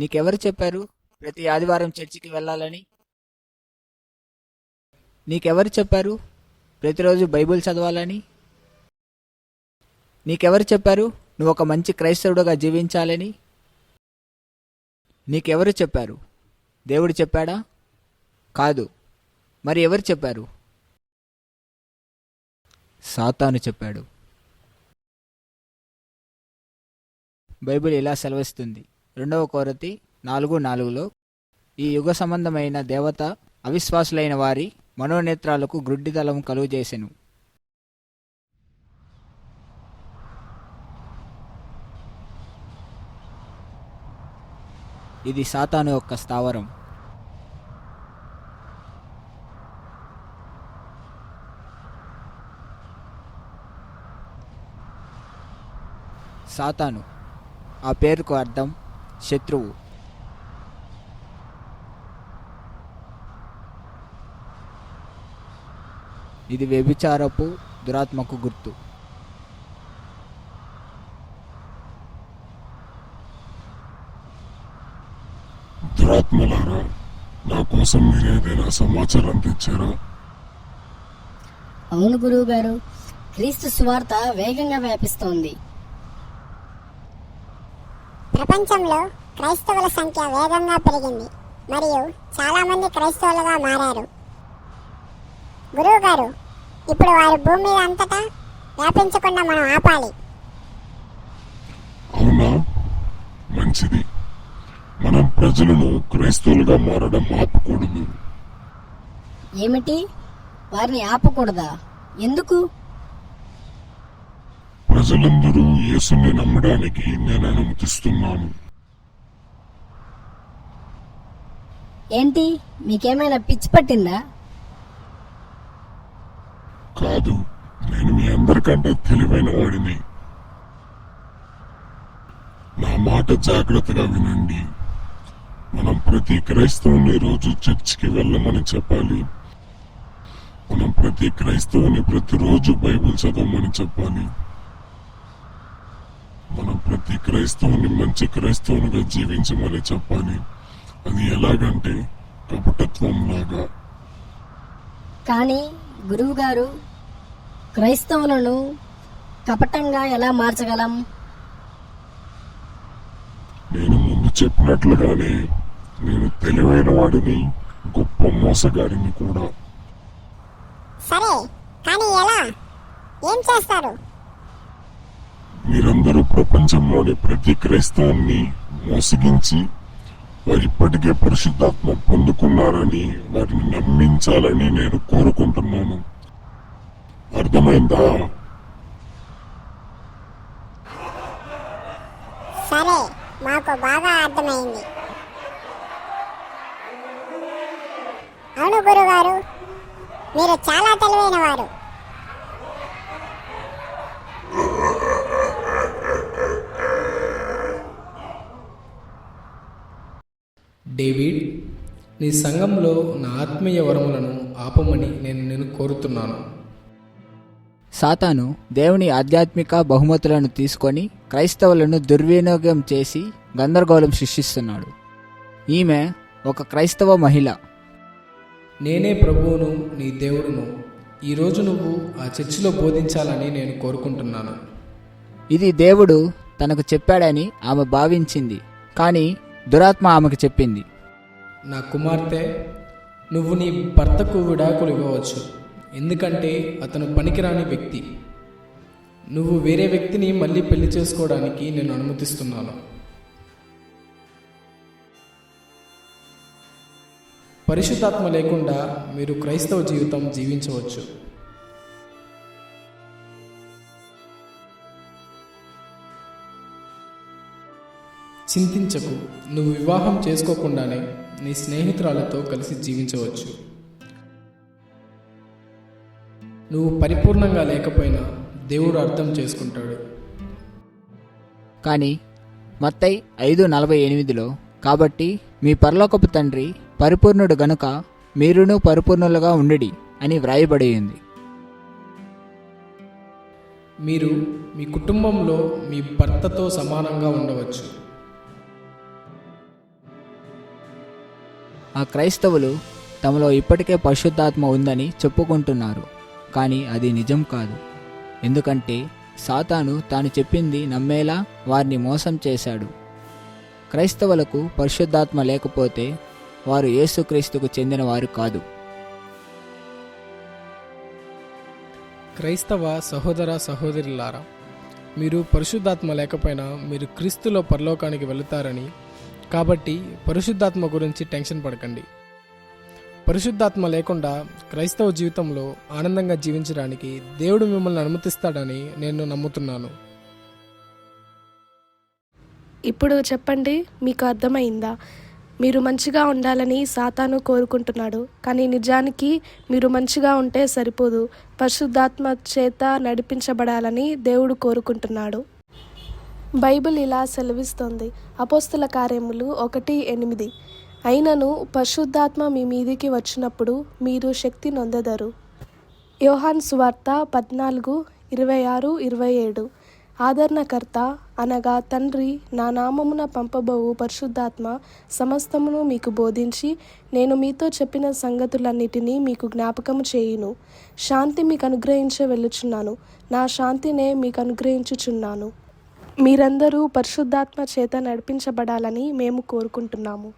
నీకెవరు చెప్పారు? ప్రతి ఆదివారం చర్చికి వెళ్ళాలని. నీకెవరు చెప్పారు? ప్రతిరోజు బైబిల్ చదవాలని. నీకెవరు చెప్పారు? నువ్వు ఒక మంచి క్రైస్తవుడుగా జీవించాలని. నీకెవరు చెప్పారు? దేవుడు చెప్పాడా? కాదు. మరి ఎవరు చెప్పారు? సాతాను చెప్పాడు. బైబిల్ ఇలా సెలవిస్తుంది? రెండవ కోరతి నాలుగు నాలుగులో ఈ యుగ సంబంధమైన దేవత అవిశ్వాసులైన వారి మనోనేత్రాలకు గ్రుడ్డిదలం కలుగజేసెను. ఇది సాతాను యొక్క స్థావరం. సాతాను ఆ పేరుకు అర్థం శత్రువు. ఇది వ్యభిచారపు దురాత్మకు గుర్తు. దురాత్మలారా నా కోసం మీరు ఏదైనా సమాచారం తెచ్చారా? అవును గురువు గారు క్రీస్తు సువార్త వేగంగా వ్యాపిస్తోంది. ప్రపంచంలో క్రైస్తవుల సంఖ్య వేగంగా పెరిగింది మరియు చాలా మంది క్రైస్తవులుగా మారారు. గురువు గారు ఇప్పుడు వారు భూమి మీద అంతటా వ్యాపించకుండా మనం ఆపాలి. అవునా? మంచిది. మనం ప్రజలను క్రైస్తవులుగా మారడం ఆపకూడదు. ఏమిటి? వారిని ఆపకూడదా? ఎందుకు? ప్రజలందరూ యేసుని నమ్మడానికి నేను అనుమతిస్తున్నాను. ఏంటి? మీకేమైనా పిచ్చి పట్టిందా? కాదు నేను మీ అందరికంటే తెలివైన వాడిని. నా మాట జాగ్రత్తగా వినండి. మనం ప్రతి క్రైస్తవుని రోజు చర్చికి వెళ్ళమని చెప్పాలి. మనం ప్రతి క్రైస్తవుని ప్రతిరోజు బైబిల్ చదవమని చెప్పాలి. క్రైస్తవుని మంచి క్రైస్తవునిగా జీవించమని చెప్పాలి అది ఎలాగంటే కపటత్వం లాగా. కానీ గురువు గారు క్రైస్తవులను కపటంగా ఎలా మార్చగలం? నేను ముందు చెప్పినట్లుగానే నేను తెలివైన వాడిని గొప్ప మోసగాడిని కూడా. సరే కానీ ఎలా? ఏం చేస్తారు? ప్రపంచంలోని ప్రతి క్రైస్తవుని మోసగించి వారు ఇప్పటికే పరిశుద్ధాత్మ పొందుకున్నారని వారిని నమ్మించాలని నేను కోరుకుంటున్నాను. అర్థమైందా? సరే మాకు బాగా అర్థమైంది. అవును గురుగారు మీరు చాలా తెలివైన వారు డేవిడ్ నీ సంఘంలో నా ఆత్మీయ వరములను ఆపమని నేను నేను కోరుతున్నాను. సాతాను దేవుని ఆధ్యాత్మిక బహుమతులను తీసుకొని క్రైస్తవులను దుర్వినియోగం చేసి గందరగోళం సృష్టిస్తున్నాడు. ఈమె ఒక క్రైస్తవ మహిళ. నేనే ప్రభువును నీ దేవుడును. ఈరోజు నువ్వు ఆ చర్చిలో బోధించాలని నేను కోరుకుంటున్నాను. ఇది దేవుడు తనకు చెప్పాడని ఆమె భావించింది. కానీ దురాత్మ ఆమెకు చెప్పింది. నా కుమార్తె నువ్వు నీ భర్తకు విడాకులు ఇవ్వవచ్చు. ఎందుకంటే అతను పనికిరాని వ్యక్తి. నువ్వు వేరే వ్యక్తిని మళ్ళీ పెళ్ళి చేసుకోవడానికి నేను అనుమతిస్తున్నాను. పరిశుద్ధాత్మ లేకుండా మీరు క్రైస్తవ జీవితం జీవించవచ్చు. చింతించకు. నువ్వు వివాహం చేసుకోకుండానే నీ స్నేహితురాలతో కలిసి జీవించవచ్చు. నువ్వు పరిపూర్ణంగా లేకపోయినా దేవుడు అర్థం చేసుకుంటాడు. కానీ మత్తై ఐదు నలభై ఎనిమిదిలో కాబట్టి మీ పరలోకపు తండ్రి పరిపూర్ణుడు గనుక మీరును పరిపూర్ణులుగా ఉండుడి అని వ్రాయబడి ఉంది. మీరు మీ కుటుంబంలో మీ భర్తతో సమానంగా ఉండవచ్చు. ఆ క్రైస్తవులు తమలో ఇప్పటికే పరిశుద్ధాత్మ ఉందని చెప్పుకుంటున్నారు కానీ అది నిజం కాదు. ఎందుకంటే సాతాను తాను చెప్పింది నమ్మేలా వారిని మోసం చేశాడు. క్రైస్తవులకు పరిశుద్ధాత్మ లేకపోతే వారు యేసుక్రీస్తుకు చెందిన వారు కాదు. క్రైస్తవ సహోదర సహోదరులారా మీరు పరిశుద్ధాత్మ లేకపోయినా మీరు క్రీస్తులో పరలోకానికి వెళుతారని కాబట్టి పరిశుద్ధాత్మ గురించి టెన్షన్ పడకండి. పరిశుద్ధాత్మ లేకుండా క్రైస్తవ జీవితంలో ఆనందంగా జీవించడానికి దేవుడు మిమ్మల్ని అనుమతిస్తాడని నేను నమ్ముతున్నాను. ఇప్పుడు చెప్పండి మీకు అర్థమైందా? మీరు మంచిగా ఉండాలని సాతాను కోరుకుంటున్నాడు కానీ నిజానికి మీరు మంచిగా ఉంటే సరిపోదు. పరిశుద్ధాత్మ చేత నడిపించబడాలని దేవుడు కోరుకుంటున్నాడు. బైబిల్ ఇలా సెలవిస్తోంది. అపోస్తుల కార్యములు ఒకటి ఎనిమిది. అయినను పరిశుద్ధాత్మ మీ మీదికి వచ్చినప్పుడు మీరు శక్తి నొందెదరు. యోహాన్ సువార్త పద్నాలుగు ఇరవై ఆరు ఇరవై ఏడు. ఆదరణకర్త అనగా తండ్రి నా నామమున పంపబోవు పరిశుద్ధాత్మ సమస్తమును మీకు బోధించి నేను మీతో చెప్పిన సంగతులన్నిటినీ మీకు జ్ఞాపకము చేయును. శాంతి మీకు అనుగ్రహించే వెళ్ళుచున్నాను. నా శాంతినే మీకు అనుగ్రహించుచున్నాను. మీరందరూ పరిశుద్ధాత్మ చేత నడిపించబడాలని మేము కోరుకుంటున్నాము.